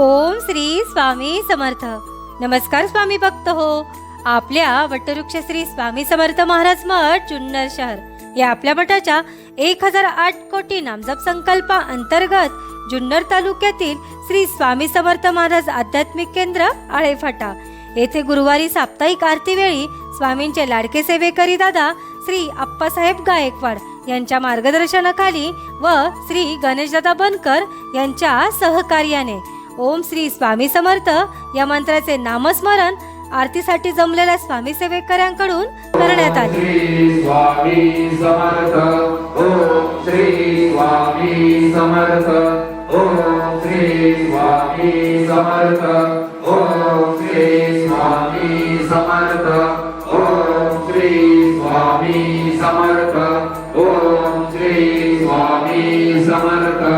ओम श्री स्वामी समर्थ. नमस्कार स्वामी भक्त हो. आपल्या वटवृक्ष श्री स्वामी समर्थ महाराज मठ जुन्नर शहर. या आपल्या मठाच्या एक हजार आठ कोटी नामजप संकल्पा अंतर्गत जुन्नर तालुक्यातील श्री स्वामी समर्थ महाराज आध्यात्मिक केंद्र आळेफाटा. येथे गुरुवारी साप्ताहिक आरतीवेळी स्वामींचे लाडके सेवेकरी दादा श्री आप्पासाहेब गायकवाड यांच्या मार्गदर्शनाखाली व श्री गणेशदादा बनकर यांच्या सहकार्याने ओम श्री स्वामी समर्थ. या मंत्राचे नामस्मरण आरतीसाठी जमलेल्या स्वामी सेवेकऱ्यांकडून करण्यात आले. स्वामी समर्थ. ओम श्री स्वामी समर्थ. ओम श्री स्वामी समर्थ. ओम श्री स्वामी समर्थ. ओम श्री स्वामी समर्थ. ओम श्री स्वामी समर्थ.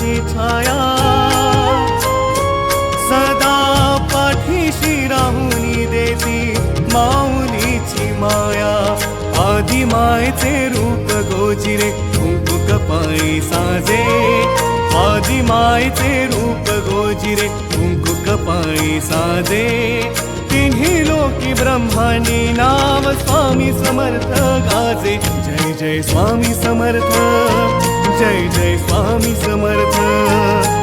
तुझी छाया। सदा पाठीशी राहुनी देती माऊलीची माया। आधी मायचे रूप गोजिरे कुंकू कपाळी साजे। आधी मायचे रूप गोजिरे कुंकू कपाळी साजे। तिन्ही लोकी ब्रह्मानी नाम स्वामी समर्थ गाजे। जय जय स्वामी समर्थ। जय जय स्वामी समर्थ.